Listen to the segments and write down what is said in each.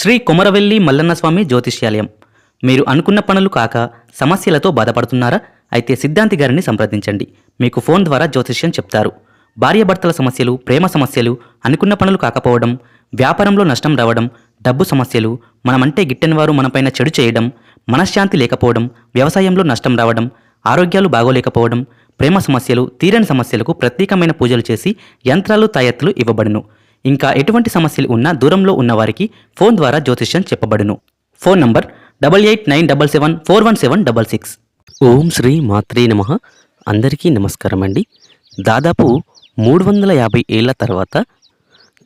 శ్రీ కుమరవెల్లి మల్లన్నస్వామి జ్యోతిష్యాలయం. మీరు అనుకున్న పనులు కాక సమస్యలతో బాధపడుతున్నారా? అయితే సిద్ధాంతి గారిని సంప్రదించండి. మీకు ఫోన్ ద్వారా జ్యోతిష్యం చెప్తారు. భార్యాభర్తల సమస్యలు ప్రేమ సమస్యలు అనుకున్న పనులు కాకపోవడం వ్యాపారంలో నష్టం రావడం డబ్బు సమస్యలు మనమంటే గిట్టని వారు మనపైన చెడు చేయడం మనశ్శాంతి లేకపోవడం వ్యవసాయంలో నష్టం రావడం ఆరోగ్యాలు బాగోలేకపోవడం ప్రేమ సమస్యలు తీరని సమస్యలకు ప్రత్యేకమైన పూజలు చేసి యంత్రాలు తాయెత్తులు ఇవ్వబడును. ఇంకా ఎటువంటి సమస్యలు ఉన్నా దూరంలో ఉన్నవారికి ఫోన్ ద్వారా జ్యోతిష్యం చెప్పబడును. Phone number double eight nine double seven four one seven double six. Om Shri మాత్రే నమ. అందరికీ నమస్కారం అండి. దాదాపు మూడు వందల యాభై ఏళ్ళ తర్వాత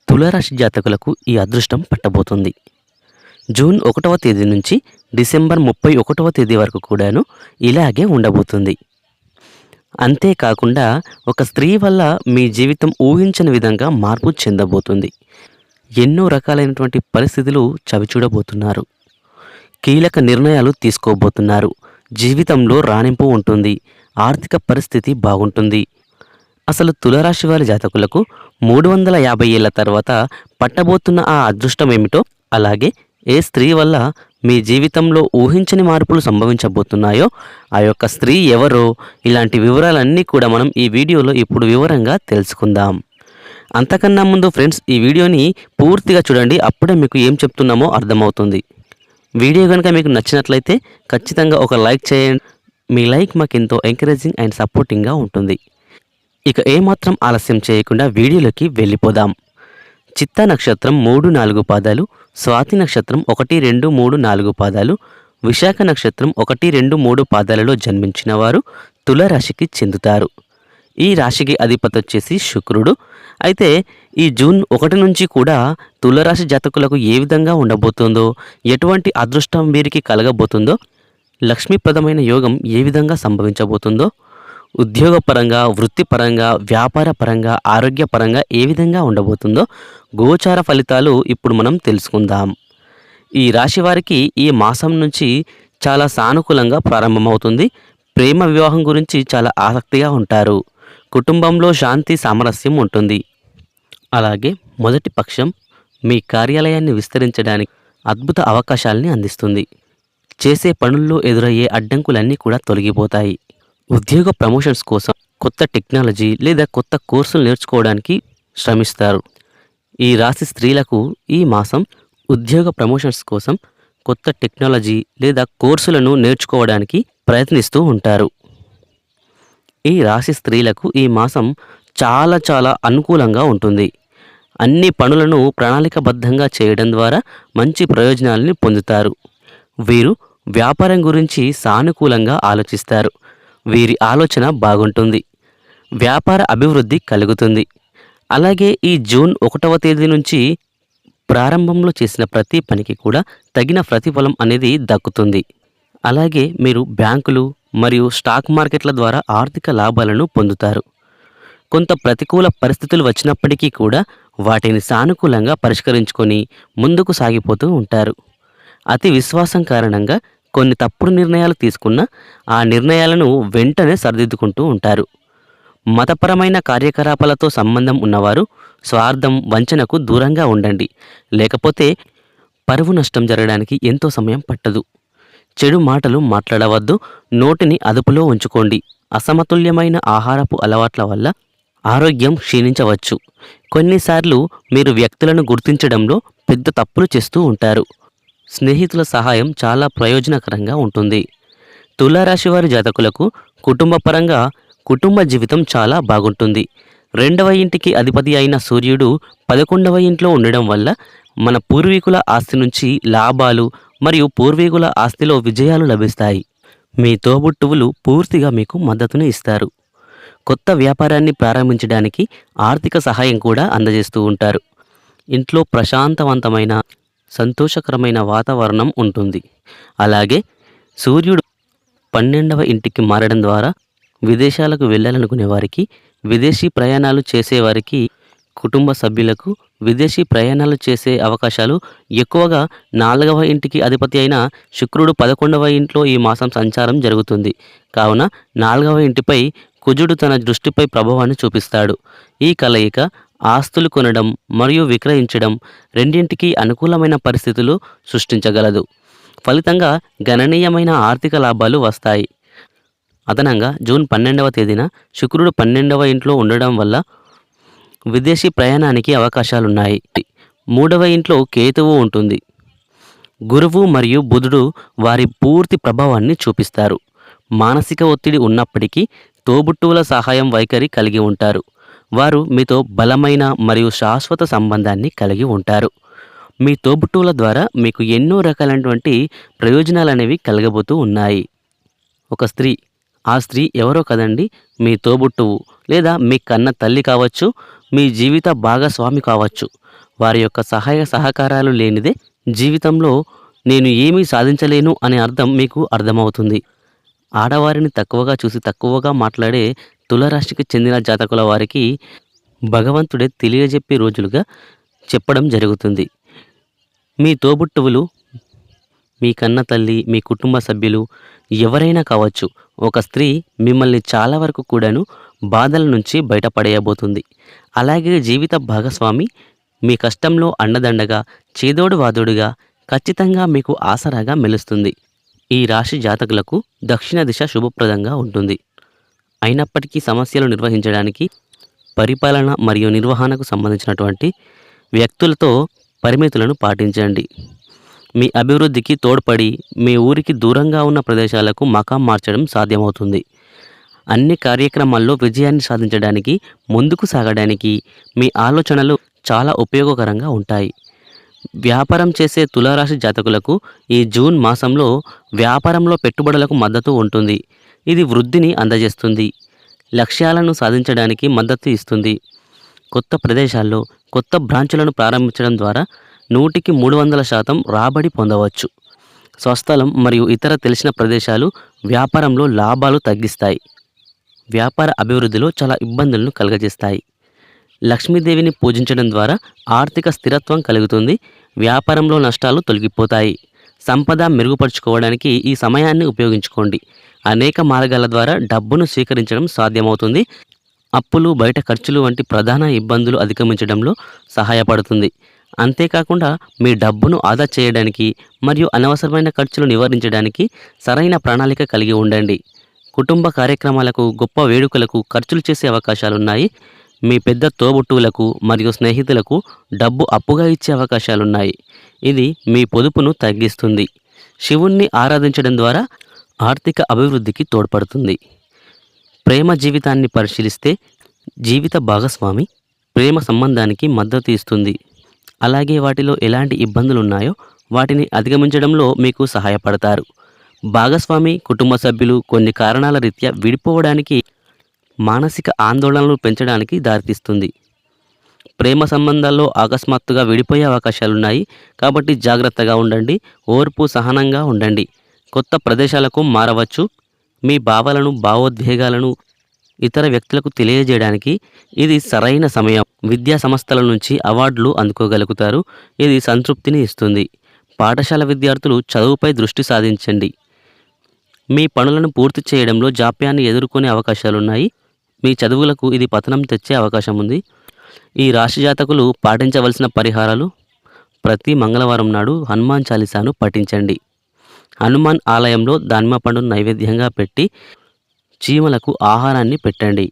తులారాశి జాతకులకు ఈ అదృష్టం పట్టబోతుంది. జూన్ ఒకటవ తేదీ నుంచి డిసెంబర్ ముప్పై ఒకటవ తేదీ వరకు కూడాను ఇలాగే ఉండబోతుంది. అంతేకాకుండా ఒక స్త్రీ వల్ల మీ జీవితం ఊహించని విధంగా మార్పు చెందబోతుంది. ఎన్నో రకాలైనటువంటి పరిస్థితులు చవిచూడబోతున్నారు కీలక నిర్ణయాలు తీసుకోబోతున్నారు. జీవితంలో రాణింపు ఉంటుంది. ఆర్థిక పరిస్థితి బాగుంటుంది. అసలు తులరాశి వారి జాతకులకు మూడు వందల యాభై ఏళ్ళ తర్వాత పట్టబోతున్న ఆ అదృష్టం ఏమిటో అలాగే ఏ స్త్రీ వల్ల మీ జీవితంలో ఊహించని మార్పులు సంభవించబోతున్నాయో ఆ యొక్క స్త్రీ ఎవరో ఇలాంటి వివరాలన్నీ కూడా మనం ఈ వీడియోలో ఇప్పుడు వివరంగా తెలుసుకుందాం. అంతకన్నా ముందు ఫ్రెండ్స్ ఈ వీడియోని పూర్తిగా చూడండి అప్పుడే మీకు ఏం చెప్తున్నామో అర్థమవుతుంది. వీడియో కనుక మీకు నచ్చినట్లయితే ఖచ్చితంగా ఒక లైక్ చేయండి. మీ లైక్ మాకు ఎంతో ఎంకరేజింగ్ అండ్ సపోర్టింగ్గా ఉంటుంది. ఇక ఏమాత్రం ఆలస్యం చేయకుండా వీడియోలోకి వెళ్ళిపోదాం. చిత్తా నక్షత్రం మూడు నాలుగు పాదాలు స్వాతి నక్షత్రం ఒకటి రెండు మూడు నాలుగు పాదాలు విశాఖ నక్షత్రం ఒకటి రెండు మూడు పాదాలలో జన్మించిన వారు తులరాశికి చెందుతారు. ఈ రాశికి అధిపతి వచ్చేసి శుక్రుడు. అయితే ఈ జూన్ ఒకటి నుంచి కూడా తులరాశి జాతకులకు ఏ విధంగా ఉండబోతుందో ఎటువంటి అదృష్టం వీరికి కలగబోతుందో లక్ష్మీప్రదమైన యోగం ఏ విధంగా సంభవించబోతుందో ఉద్యోగపరంగా వృత్తిపరంగా వ్యాపార పరంగా ఆరోగ్యపరంగా ఏ విధంగా ఉండబోతుందో గోచార ఫలితాలు ఇప్పుడు మనం తెలుసుకుందాం. ఈ రాశి వారికి ఈ మాసం నుంచి చాలా సానుకూలంగా ప్రారంభమవుతుంది. ప్రేమ వివాహం గురించి చాలా ఆసక్తిగా ఉంటారు. కుటుంబంలో శాంతి సామరస్యం ఉంటుంది. అలాగే మొదటి పక్షం మీ కార్యాలయాన్ని విస్తరించడానికి అద్భుత అవకాశాలని అందిస్తుంది. చేసే పనుల్లో ఎదురయ్యే అడ్డంకులన్నీ కూడా తొలగిపోతాయి. ఉద్యోగ ప్రమోషన్స్ కోసం కొత్త టెక్నాలజీ లేదా కొత్త కోర్సులు నేర్చుకోవడానికి శ్రమిస్తారు. ఈ రాశి స్త్రీలకు ఈ మాసం ఉద్యోగ ప్రమోషన్స్ కోసం కొత్త టెక్నాలజీ లేదా కోర్సులను నేర్చుకోవడానికి ప్రయత్నిస్తూ ఉంటారు. ఈ రాశి స్త్రీలకు ఈ మాసం చాలా చాలా అనుకూలంగా ఉంటుంది. అన్ని పనులను ప్రణాళికబద్ధంగా చేయడం ద్వారా మంచి ప్రయోజనాలని పొందుతారు. వీరు వ్యాపారం గురించి సానుకూలంగా ఆలోచిస్తారు. వీరి ఆలోచన బాగుంటుంది. వ్యాపార అభివృద్ధి కలుగుతుంది. అలాగే ఈ జూన్ ఒకటవ తేదీ నుంచి ప్రారంభంలో చేసిన ప్రతి పనికి కూడా తగిన ప్రతిఫలం అనేది దక్కుతుంది. అలాగే మీరు బ్యాంకులు మరియు స్టాక్ మార్కెట్ల ద్వారా ఆర్థిక లాభాలను పొందుతారు. కొంత ప్రతికూల పరిస్థితులు వచ్చినప్పటికీ కూడా వాటిని సానుకూలంగా పరిష్కరించుకొని ముందుకు సాగిపోతూ ఉంటారు. అతి విశ్వాసం కారణంగా కొన్ని తప్పుడు నిర్ణయాలు తీసుకున్న ఆ నిర్ణయాలను వెంటనే సరిదిద్దుకుంటూ ఉంటారు. మతపరమైన కార్యకలాపాలతో సంబంధం ఉన్నవారు స్వార్థం వంచనకు దూరంగా ఉండండి. లేకపోతే పరువు నష్టం జరగడానికి ఎంతో సమయం పట్టదు. చెడు మాటలు మాట్లాడవద్దు. నోటిని అదుపులో ఉంచుకోండి. అసమతుల్యమైన ఆహారపు అలవాట్ల వల్ల ఆరోగ్యం క్షీణించవచ్చు. కొన్నిసార్లు మీరు వ్యక్తులను గుర్తించడంలో పెద్ద తప్పులు చేస్తూ ఉంటారు. స్నేహితుల సహాయం చాలా ప్రయోజనకరంగా ఉంటుంది. తులారాశి వారి జాతకులకు కుటుంబపరంగా కుటుంబ జీవితం చాలా బాగుంటుంది. రెండవ ఇంటికి అధిపతి అయిన సూర్యుడు పదకొండవ ఇంట్లో ఉండడం వల్ల మన పూర్వీకుల ఆస్తి నుంచి లాభాలు మరియు పూర్వీకుల ఆస్తిలో విజయాలు లభిస్తాయి. మీ తోబుట్టువులు పూర్తిగా మీకు మద్దతును ఇస్తారు. కొత్త వ్యాపారాన్ని ప్రారంభించడానికి ఆర్థిక సహాయం కూడా అందజేస్తూ ఉంటారు. ఇంట్లో ప్రశాంతవంతమైన సంతోషకరమైన వాతావరణం ఉంటుంది. అలాగే సూర్యుడు పన్నెండవ ఇంటికి మారడం ద్వారా విదేశాలకు వెళ్ళాలనుకునే వారికి విదేశీ ప్రయాణాలు చేసేవారికి కుటుంబ సభ్యులకు విదేశీ ప్రయాణాలు చేసే అవకాశాలు ఎక్కువగా నాలుగవ ఇంటికి అధిపతి అయిన శుక్రుడు పదకొండవ ఇంట్లో ఈ మాసం సంచారం జరుగుతుంది. కావున నాలుగవ ఇంటిపై కుజుడు తన దృష్టిపై ప్రభావాన్ని చూపిస్తాడు. ఈ కలయిక ఆస్తులు కొనడం మరియు విక్రయించడం రెండింటికి అనుకూలమైన పరిస్థితులు సృష్టించగలదు. ఫలితంగా గణనీయమైన ఆర్థిక లాభాలు వస్తాయి. అదనంగా జూన్ పన్నెండవ తేదీన శుక్రుడు పన్నెండవ ఇంట్లో ఉండడం వల్ల విదేశీ ప్రయాణానికి అవకాశాలున్నాయి. మూడవ ఇంట్లో కేతువు ఉంటుంది. గురువు మరియు బుధుడు వారి పూర్తి ప్రభావాన్ని చూపిస్తారు. మానసిక ఒత్తిడి ఉన్నప్పటికీ తోబుట్టువుల సహాయం వైఖరి కలిగి ఉంటారు. వారు మీతో బలమైన మరియు శాశ్వత సంబంధాన్ని కలిగి ఉంటారు. మీ తోబుట్టువుల ద్వారా మీకు ఎన్నో రకాలైనటువంటి ప్రయోజనాలు అనేవి కలగబోతూ ఉన్నాయి. ఒక స్త్రీ ఆ స్త్రీ ఎవరో కదండి మీ తోబుట్టువు లేదా మీ కన్న తల్లి కావచ్చు మీ జీవిత భాగస్వామి కావచ్చు. వారి యొక్క సహాయ సహకారాలు లేనిదే జీవితంలో నేను ఏమీ సాధించలేను అనే అర్థం మీకు అర్థమవుతుంది. ఆడవారిని తక్కువగా చూసి తక్కువగా మాట్లాడే తులరాశికి చెందిన జాతకుల వారికి భగవంతుడే తెలియజెప్పే రోజులుగా చెప్పడం జరుగుతుంది. మీ తోబుట్టువులు మీ కన్న తల్లి మీ కుటుంబ సభ్యులు ఎవరైనా కావచ్చు ఒక స్త్రీ మిమ్మల్ని చాలా వరకు కూడాను బాధల నుంచి బయటపడేయబోతుంది. అలాగే జీవిత భాగస్వామి మీ కష్టంలో అండదండగా చేదోడు వాదోడుగా ఖచ్చితంగా మీకు ఆసరాగా మెలుస్తుంది. ఈ రాశి జాతకులకు దక్షిణ దిశ శుభప్రదంగా ఉంటుంది. అయినప్పటికీ సమస్యలు నిర్వహించడానికి పరిపాలన మరియు నిర్వహణకు సంబంధించినటువంటి వ్యక్తులతో పరిమితులను పాటించండి. మీ అభివృద్ధికి తోడ్పడి మీ ఊరికి దూరంగా ఉన్న ప్రదేశాలకు మకాం మార్చడం సాధ్యమవుతుంది. అన్ని కార్యక్రమాల్లో విజయాన్ని సాధించడానికి ముందుకు సాగడానికి మీ ఆలోచనలు చాలా ఉపయోగకరంగా ఉంటాయి. వ్యాపారం చేసే తులారాశి జాతకులకు ఈ జూన్ మాసంలో వ్యాపారంలో పెట్టుబడులకు మద్దతు ఉంటుంది. ఇది వృద్ధిని అందజేస్తుంది. లక్ష్యాలను సాధించడానికి మద్దతు ఇస్తుంది. కొత్త ప్రదేశాల్లో కొత్త బ్రాంచులను ప్రారంభించడం ద్వారా నూటికి మూడు వందల శాతం రాబడి పొందవచ్చు. స్వస్థలం మరియు ఇతర తెలిసిన ప్రదేశాలు వ్యాపారంలో లాభాలు తగ్గిస్తాయి. వ్యాపార అభివృద్ధిలో చాలా ఇబ్బందులను కలుగజేస్తాయి. లక్ష్మీదేవిని పూజించడం ద్వారా ఆర్థిక స్థిరత్వం కలుగుతుంది. వ్యాపారంలో నష్టాలు తొలగిపోతాయి. సంపద మెరుగుపరుచుకోవడానికి ఈ సమయాన్ని ఉపయోగించుకోండి. అనేక మార్గాల ద్వారా డబ్బును స్వీకరించడం సాధ్యమవుతుంది. అప్పులు బయట ఖర్చులు వంటి ప్రధాన ఇబ్బందులు అధిగమించడంలో సహాయపడుతుంది. అంతేకాకుండా మీ డబ్బును ఆదా చేయడానికి మరియు అనవసరమైన ఖర్చులు నివారించడానికి సరైన ప్రణాళిక కలిగి ఉండండి. కుటుంబ కార్యక్రమాలకు గొప్ప వేడుకలకు ఖర్చులు చేసే అవకాశాలున్నాయి. మీ పెద్ద తోబుట్టువులకు మరియు స్నేహితులకు డబ్బు అప్పుగా ఇచ్చే అవకాశాలున్నాయి. ఇది మీ పొదుపును తగ్గిస్తుంది. శివుణ్ణి ఆరాధించడం ద్వారా ఆర్థిక అభివృద్ధికి తోడ్పడుతుంది. ప్రేమ జీవితాన్ని పరిశీలిస్తే జీవిత భాగస్వామి ప్రేమ సంబంధానికి మద్దతు ఇస్తుంది. అలాగే వాటిలో ఎలాంటి ఇబ్బందులు ఉన్నాయో వాటిని అధిగమించడంలో మీకు సహాయపడతారు. భాగస్వామి కుటుంబ సభ్యులు కొన్ని కారణాల రీత్యా విడిపోవడానికి మానసిక ఆందోళనలు పెంచడానికి దారితీస్తుంది. ప్రేమ సంబంధాల్లో అకస్మాత్తుగా విడిపోయే అవకాశాలున్నాయి. కాబట్టి జాగ్రత్తగా ఉండండి. ఓర్పు సహనంగా ఉండండి. కొత్త ప్రదేశాలకు మారవచ్చు. మీ భావాలను భావోద్వేగాలను ఇతర వ్యక్తులకు తెలియజేయడానికి ఇది సరైన సమయం. విద్యా సంస్థల నుంచి అవార్డులు అందుకోగలుగుతారు. ఇది సంతృప్తిని ఇస్తుంది. పాఠశాల విద్యార్థులు చదువుపై దృష్టి సాధించండి. మీ పనులను పూర్తి చేయడంలో జాప్యాన్ని ఎదుర్కొనే అవకాశాలున్నాయి. మీ చదువులకు ఇది పతనం తెచ్చే అవకాశం ఉంది. ఈ రాశి జాతకులు పాటించవలసిన పరిహారాలు ప్రతి మంగళవారం నాడు హనుమాన్ చాలీసాను పఠించండి. హనుమాన్ ఆలయంలో దానిమ్మ పండును నైవేద్యంగా పెట్టి చీమలకు ఆహారాన్ని పెట్టండి.